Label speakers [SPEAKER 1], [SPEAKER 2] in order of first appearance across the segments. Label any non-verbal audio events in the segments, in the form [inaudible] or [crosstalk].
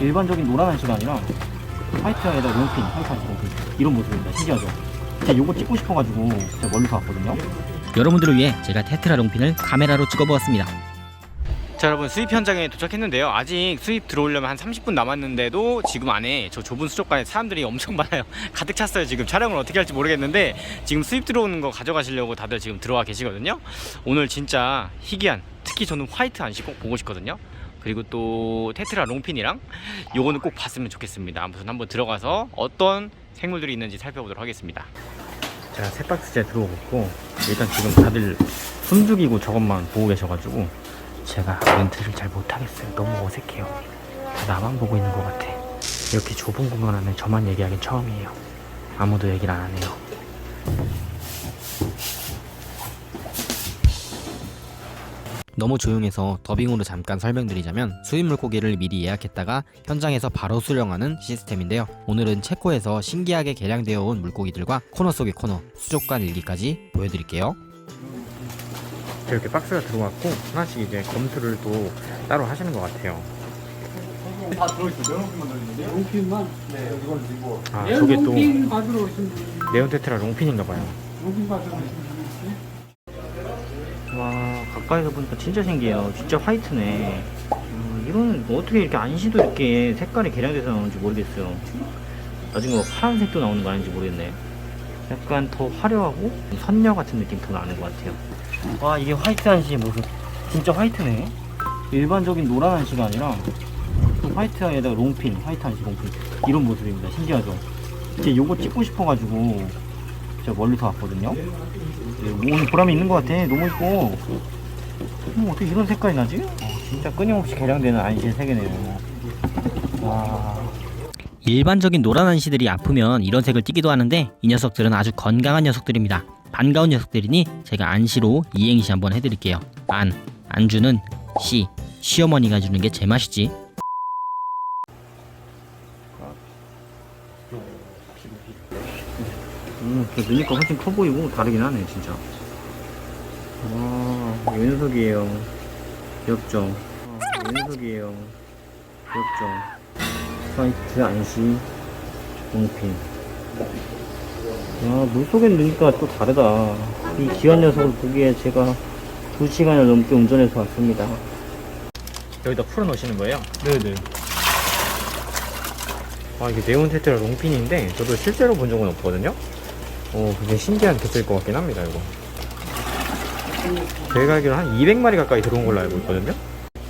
[SPEAKER 1] 일반적인 노란 한시가 아니라 화이트에다 롱핀, 화이트 한시 롱핀 이런 모습입니다. 신기하죠? 제가 요거 찍고 싶어가지고 제가 멀리서 왔거든요.
[SPEAKER 2] 여러분들을 위해 제가 테트라 롱핀을 카메라로 찍어보았습니다.
[SPEAKER 3] 자 여러분 수입 현장에 도착했는데요 아직 수입 들어오려면 한 30분 남았는데도 지금 안에 저 좁은 수족관에 사람들이 엄청 많아요 [laughs] 가득 찼어요 지금 촬영을 어떻게 할지 모르겠는데 지금 수입 들어오는 거 가져가시려고 다들 지금 들어와 계시거든요 오늘 진짜 희귀한 특히 저는 화이트 안시 꼭 보고 싶거든요 그리고 또 테트라 롱핀이랑 요거는 꼭 봤으면 좋겠습니다 아무튼 한번 들어가서 어떤 생물들이 있는지 살펴보도록 하겠습니다
[SPEAKER 1] 제가 세 박스째 들어오고 일단 지금 다들 숨죽이고 저것만 보고 계셔가지고 제가 멘트를 잘 못하겠어요. 너무 어색해요. 다 나만 보고 있는 것 같아. 이렇게 좁은 공간 안에 저만 얘기하긴 처음이에요. 아무도 얘기를 안 하네요.
[SPEAKER 2] 너무 조용해서 더빙으로 잠깐 설명드리자면 수입 물고기를 미리 예약했다가 현장에서 바로 수령하는 시스템인데요. 오늘은 체코에서 신기하게 개량되어 온 물고기들과 코너 속의 코너, 수족관 일기까지 보여드릴게요.
[SPEAKER 1] 이렇게 박스가 들어왔고 하나씩 이제 검수를 또 따로 하시는 것 같아요.
[SPEAKER 4] 다 들어있어요. 롱핀만 들어있는데. 롱핀만? 네. 이걸 들고.
[SPEAKER 1] 아 저게 또 네온테트라 롱핀인가 봐요.
[SPEAKER 4] 롱핀 받으러 오신
[SPEAKER 1] 가까이서 보니까 진짜 신기해요. 진짜 화이트네. 음, 이거는 뭐 어떻게 이렇게 안시도 이렇게 색깔이 개량돼서 나오는지 모르겠어요. 나중에 뭐 파란색도 나오는 거 아닌지 모르겠네. 약간 더 화려하고 선녀 같은 느낌 더 나는 것 같아요. 와 이게 화이트 한시의 모습. 진짜 화이트네. 일반적인 노란 한시가 아니라 또 화이트에다가 롱핀, 화이트 한시 롱핀 이런 모습입니다. 신기하죠? 이제 요거 찍고 싶어가지고 제가 멀리서 왔거든요. 네, 오늘 보람이 있는 것 같아. 너무 이뻐. 어, 어떻게 이런 색깔이 나지? 어, 진짜 끊임없이 개량되는 안시의 세계네요. 와.
[SPEAKER 2] 일반적인 노란 안시들이 아프면 이런 색을 띠기도 하는데 이 녀석들은 아주 건강한 녀석들입니다. 반가운 녀석들이니 제가 안시로 이행시 한번 해드릴게요. 안, 안주는 시, 시어머니가 주는 게 제맛이지.
[SPEAKER 1] 음, 그 눈이가 훨씬 커 보이고 다르긴 하네, 진짜. 와, 귀엽죠? 와, 이 녀석이에요. 귀엽죠? 화이트 안시 롱핀. 아, 물속에 넣으니까 또 다르다. 이 귀한 녀석을 보기에 제가 2시간을 넘게 운전해서 왔습니다. 여기다 풀어 넣으시는 거예요?
[SPEAKER 4] 네네.
[SPEAKER 1] 아 이게 네온 테트라 롱핀인데 저도 실제로 본 적은 없거든요. 어 굉장히 신기한 개체일 것 같긴 합니다 이거. 제가 알기로 한 200마리 가까이 들어온 걸로 알고 있거든요.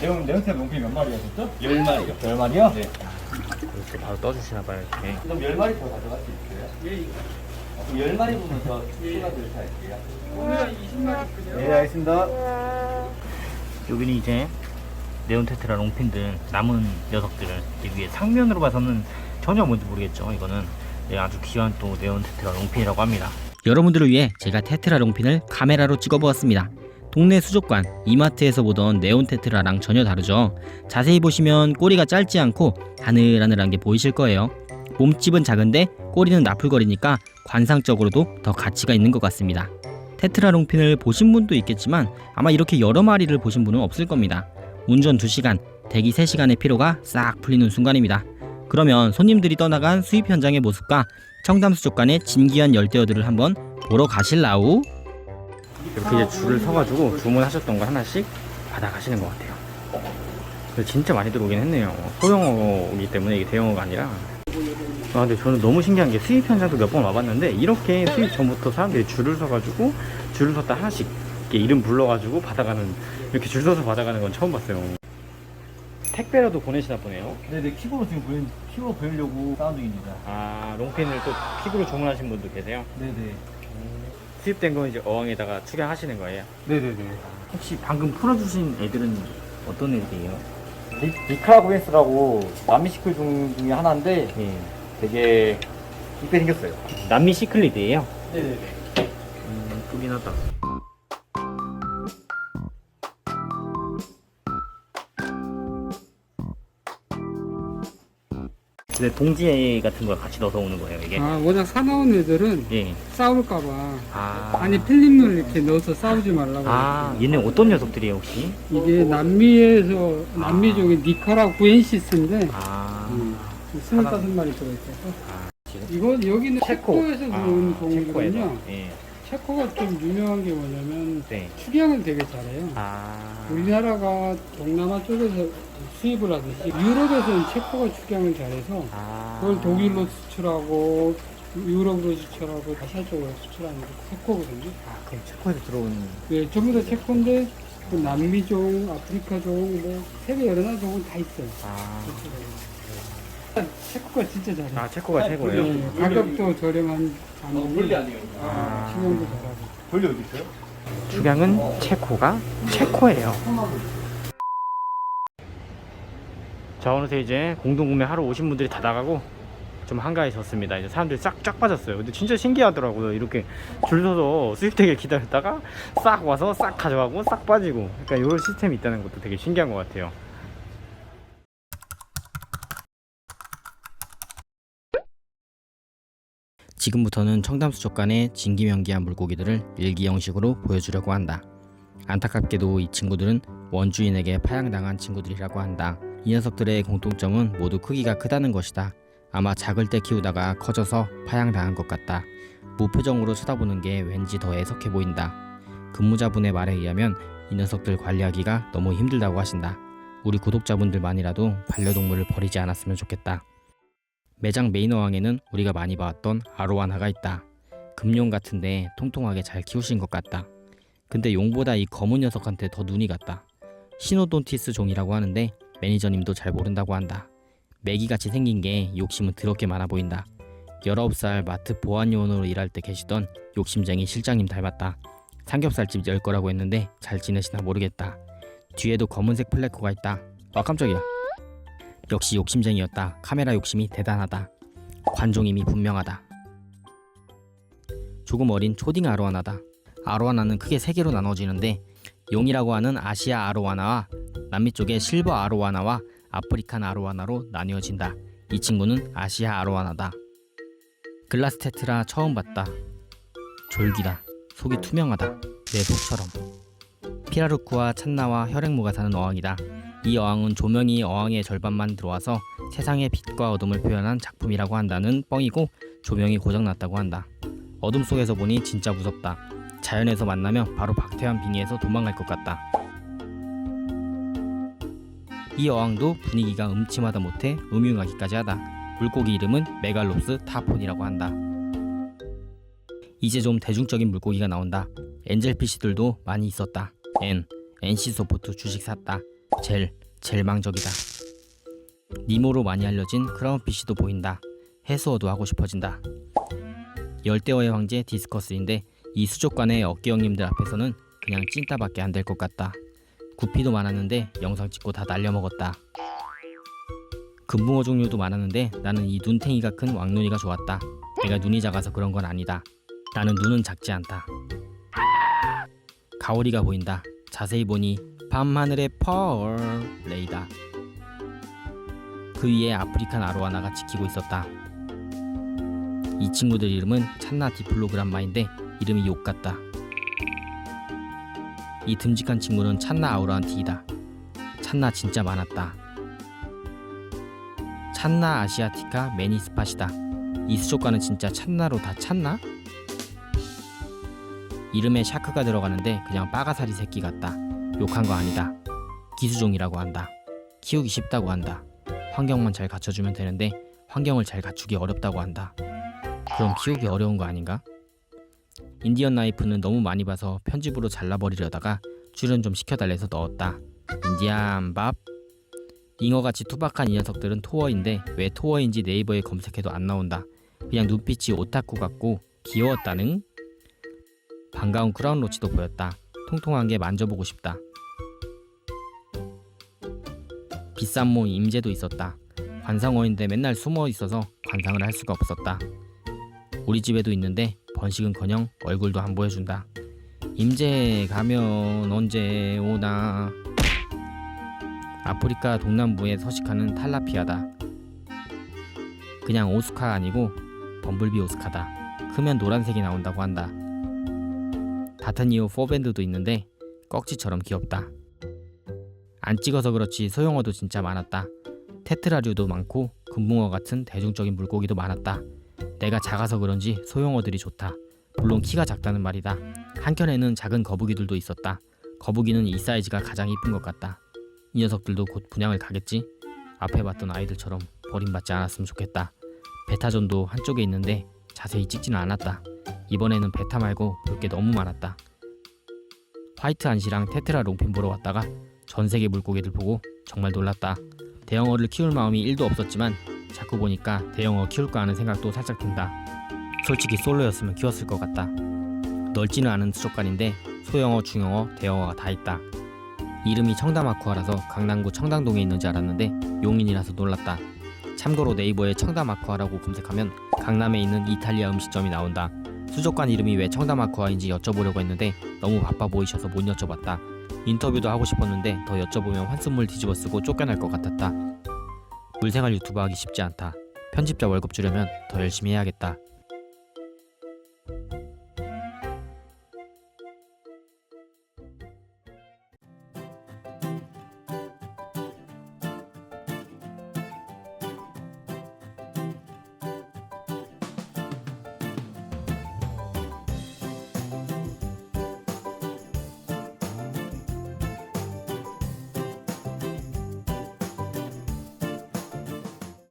[SPEAKER 4] 내용 내용태 롱핀 몇 마리 하셨죠?
[SPEAKER 5] 10마리요.
[SPEAKER 4] 10마리요? 네.
[SPEAKER 1] 이렇게 바로 떠주시나 봐요 이렇게.
[SPEAKER 5] 그럼 10마리 더 가져갈 수 있어요? 예. 10마리 보면 더 추가 드릴게요.
[SPEAKER 4] 오늘 20마리
[SPEAKER 5] 네, 알겠습니다.
[SPEAKER 1] 여기는 이제 네온 테트라 롱핀 등 남은 녀석들을 이 위에 상면으로 봐서는 전혀 뭔지 모르겠죠. 이거는 네, 아주 귀한 또 네온 테트라 롱핀이라고 합니다.
[SPEAKER 2] 여러분들을 위해 제가 테트라 롱핀을 카메라로 찍어보았습니다. 동네 수족관, 이마트에서 보던 네온 테트라랑 전혀 다르죠. 자세히 보시면 꼬리가 짧지 않고 하늘하늘한 게 보이실 거예요. 몸집은 작은데 꼬리는 나풀거리니까 관상적으로도 더 가치가 있는 것 같습니다. 테트라 롱핀을 보신 분도 있겠지만 아마 이렇게 여러 마리를 보신 분은 없을 겁니다. 운전 2시간, 대기 3시간의 피로가 싹 풀리는 순간입니다. 그러면 손님들이 떠나간 수입 현장의 모습과 청담 수족관의 진귀한 열대어들을 한번 보러 가실라우?
[SPEAKER 1] 이렇게 줄을 서가지고 주문하셨던 거 하나씩 받아가시는 것 같아요. 진짜 많이 들어오긴 했네요. 소형어이기 때문에 이게 대형어가 아니라. 아, 근데 저는 너무 신기한 게 수입 현장도 몇 번 와봤는데 이렇게 수입 전부터 사람들이 줄을 서가지고 줄을 섰다 하나씩 이렇게 이름 불러가지고 받아가는 이렇게 줄 서서 받아가는 건 처음 봤어요. 택배라도 보내시나 보네요.
[SPEAKER 5] 네 네, 킥으로 지금 보여, 킥으로 보이려고 싸운 중입니다.
[SPEAKER 1] 아, 롱핀을 또 픽으로 주문하신 분도 계세요?
[SPEAKER 5] 네 네.
[SPEAKER 1] 수입된 건 이제 어항에다가 축양하시는 거예요.
[SPEAKER 5] 네 네 네.
[SPEAKER 1] 혹시 방금 풀어주신 애들은 어떤 애들이에요?
[SPEAKER 5] 니카라구엔스라고 남미 시클 중 중에 하나인데
[SPEAKER 1] 예.
[SPEAKER 5] 되게 이쁘게 생겼어요.
[SPEAKER 1] 남미 시클리드예요.
[SPEAKER 5] 네 네 네.
[SPEAKER 1] 음, 크긴 하다. 근데 봉지 같은 걸 같이 넣어서 오는 거예요, 이게.
[SPEAKER 4] 아, 워낙 사나운 애들은
[SPEAKER 1] 예.
[SPEAKER 4] 싸울까봐
[SPEAKER 1] 아.
[SPEAKER 4] 안에 필름을 이렇게 넣어서 싸우지 말라고.
[SPEAKER 1] 아, 얘네 어떤 녀석들이에요, 혹시?
[SPEAKER 4] 이게 남미에서 남미족의 니카라 구엔시스인데
[SPEAKER 1] 아.
[SPEAKER 4] 음, 스물다섯 마리 들어있어서.
[SPEAKER 6] 아, 지금?
[SPEAKER 4] 이건 여기는
[SPEAKER 6] 체코.
[SPEAKER 4] 체코에서 들어온
[SPEAKER 6] 아, 체코에서.
[SPEAKER 4] 종이거든요.
[SPEAKER 6] 예.
[SPEAKER 4] 체코가 좀 유명한 게 뭐냐면
[SPEAKER 6] 네.
[SPEAKER 4] 축양을 되게 잘해요.
[SPEAKER 6] 아.
[SPEAKER 4] 우리나라가 동남아 쪽에서 수입을 하듯이 유럽에서는 체코가 축양을 잘해서
[SPEAKER 6] 아.
[SPEAKER 4] 그걸 독일로 수출하고 유럽으로 수출하고 아시아 쪽으로 수출하는 게 체코거든요.
[SPEAKER 6] 아, 그럼 체코에서 들어온.
[SPEAKER 4] 네, 전부 다 체코인데 그 남미종, 아프리카종, 뭐 세계 여러 나라 종은 다 있어요.
[SPEAKER 6] 아.
[SPEAKER 4] 체코가 진짜 잘해요.
[SPEAKER 6] 아, 체코가 최고예요.
[SPEAKER 4] 네, 가격도 저렴한 반면에
[SPEAKER 6] 아.
[SPEAKER 4] 식용도 잘하고.
[SPEAKER 5] 벌리 어디 있어요?
[SPEAKER 6] 축양은 체코가 체코예요. 자 어느새 이제 공동구매 하러 오신 분들이 다 나가고 좀 한가해졌습니다. 이제 사람들이 싹 쫙 빠졌어요. 근데 진짜 신기하더라고요. 이렇게 줄 서서 수입되게 기다렸다가 싹 와서 싹 가져가고 싹 빠지고. 그러니까 이런 시스템이 있다는 것도 되게 신기한 것 같아요.
[SPEAKER 1] 지금부터는 청담수족관의 진기명기한 물고기들을 일기 형식으로 보여주려고 한다. 안타깝게도 이 친구들은 원주인에게 파양당한 친구들이라고 한다. 이 녀석들의 공통점은 모두 크기가 크다는 것이다. 아마 작을 때 키우다가 커져서 파양당한 것 같다. 무표정으로 쳐다보는 게 왠지 더 애석해 보인다. 근무자분의 말에 의하면 이 녀석들 관리하기가 너무 힘들다고 하신다. 우리 구독자분들만이라도 반려동물을 버리지 않았으면 좋겠다. 매장 메이너왕에는 우리가 많이 봐왔던 아로하나가 있다. 금용 같은데 통통하게 잘 키우신 것 같다. 근데 용보다 이 검은 녀석한테 더 눈이 갔다. 시노돈티스 종이라고 하는데 매니저님도 잘 모른다고 한다. 매기같이 생긴 게 욕심은 더럽게 많아 보인다. 19살 마트 보안요원으로 일할 때 계시던 욕심쟁이 실장님 닮았다. 삼겹살집 열 거라고 했는데 잘 지내시나 모르겠다. 뒤에도 검은색 플래커가 있다. 아 깜짝이야. 역시 욕심쟁이였다. 카메라 욕심이 대단하다. 관종임이 분명하다. 조금 어린 초딩 아로하나다. 아로하나는 크게 세 개로 나눠지는데 용이라고 하는 아시아 아로하나와 남미 쪽의 실버 아로하나와 아프리칸 아로하나로 나뉘어진다. 이 친구는 아시아 아로하나다. 글라스 테트라 처음 봤다. 졸기다. 속이 투명하다. 내 속처럼. 피라루크와 찬나와 혈액무가 사는 어항이다. 이 어항은 조명이 어항의 절반만 들어와서 세상의 빛과 어둠을 표현한 작품이라고 한다는 뻥이고 조명이 고장났다고 한다. 어둠 속에서 보니 진짜 무섭다. 자연에서 만나면 바로 박태환 빙의해서 도망갈 것 같다. 이 어항도 분위기가 음침하다 못해 음흉하기까지 하다. 물고기 이름은 메갈롭스 타폰이라고 한다. 이제 좀 대중적인 물고기가 나온다. 엔젤피쉬들도 많이 있었다. N, NC 소프트 주식 샀다. 젤, 젤망적이다. 니모로 많이 알려진 크라운피쉬도 보인다. 해수어도 하고 싶어진다. 열대어의 황제 디스커스인데 이 수족관의 어깨 형님들 앞에서는 그냥 찐따밖에 안 될 것 같다. 구피도 많았는데 영상 찍고 다 날려먹었다. 금붕어 종류도 많았는데 나는 이 눈탱이가 큰 왕눈이가 좋았다. 내가 눈이 작아서 그런 건 아니다. 나는 눈은 작지 않다. 가오리가 보인다. 자세히 보니 밤하늘의 펄 레이다. 그 위에 아프리칸 아로하나가 지키고 있었다. 이 친구들 이름은 찬나 디플로그람마인데 이름이 욕 같다. 이 듬직한 친구는 찬나 아우라한티이다. 찬나 진짜 많았다. 찬나 아시아티카 매니스팟이다. 이 수족관은 진짜 찬나로 다 찼나? 이름에 샤크가 들어가는데 그냥 빠가사리 새끼 같다. 욕한 거 아니다. 기수종이라고 한다. 키우기 쉽다고 한다. 환경만 잘 갖춰주면 되는데 환경을 잘 갖추기 어렵다고 한다. 그럼 키우기 어려운 거 아닌가? 인디언 나이프는 너무 많이 봐서 편집으로 잘라버리려다가 출연 좀 시켜달래서 넣었다. 인디안 밥. 잉어같이 투박한 이 녀석들은 토어인데 왜 토어인지 네이버에 검색해도 안 나온다. 그냥 눈빛이 오타쿠 같고 귀여웠다는? 반가운 크라운 로치도 보였다. 통통한 게 만져보고 싶다. 비싼 몸 임재도 있었다. 관상어인데 맨날 숨어 있어서 관상을 할 수가 없었다. 우리 집에도 있는데 번식은커녕 얼굴도 안 보여준다. 임재 가면 언제 오나? 아프리카 동남부에 서식하는 탈라피아다. 그냥 오스카 아니고 범블비 오스카다. 크면 노란색이 나온다고 한다. 다타니오 포밴드도 있는데 꺽지처럼 귀엽다. 안 찍어서 그렇지 소형어도 진짜 많았다. 테트라류도 많고 금붕어 같은 대중적인 물고기도 많았다. 내가 작아서 그런지 소형어들이 좋다. 물론 키가 작다는 말이다. 한켠에는 작은 거북이들도 있었다. 거북이는 이 사이즈가 가장 이쁜 것 같다. 이 녀석들도 곧 분양을 가겠지? 앞에 봤던 아이들처럼 버림받지 않았으면 좋겠다. 베타존도 한쪽에 있는데 자세히 찍지는 않았다. 이번에는 베타 말고 볼 게 너무 많았다. 화이트 안시랑 테트라 롱핀 보러 왔다가 전 세계 물고기들 보고 정말 놀랐다. 대형어를 키울 마음이 1도 없었지만 자꾸 보니까 대형어 키울까 하는 생각도 살짝 든다. 솔직히 솔로였으면 키웠을 것 같다. 넓지는 않은 수족관인데 소형어, 중형어, 대형어가 다 있다. 이름이 청담아쿠아라서 강남구 청담동에 있는 줄 알았는데 용인이라서 놀랐다. 참고로 네이버에 청담아쿠아라고 검색하면 강남에 있는 이탈리아 음식점이 나온다. 수족관 이름이 왜 청담아쿠아인지 여쭤보려고 했는데 너무 바빠 보이셔서 못 여쭤봤다. 인터뷰도 하고 싶었는데 더 여쭤보면 환승물 뒤집어 쓰고 쫓겨날 것 같았다. 물생활 유튜브 하기 쉽지 않다. 편집자 월급 주려면 더 열심히 해야겠다.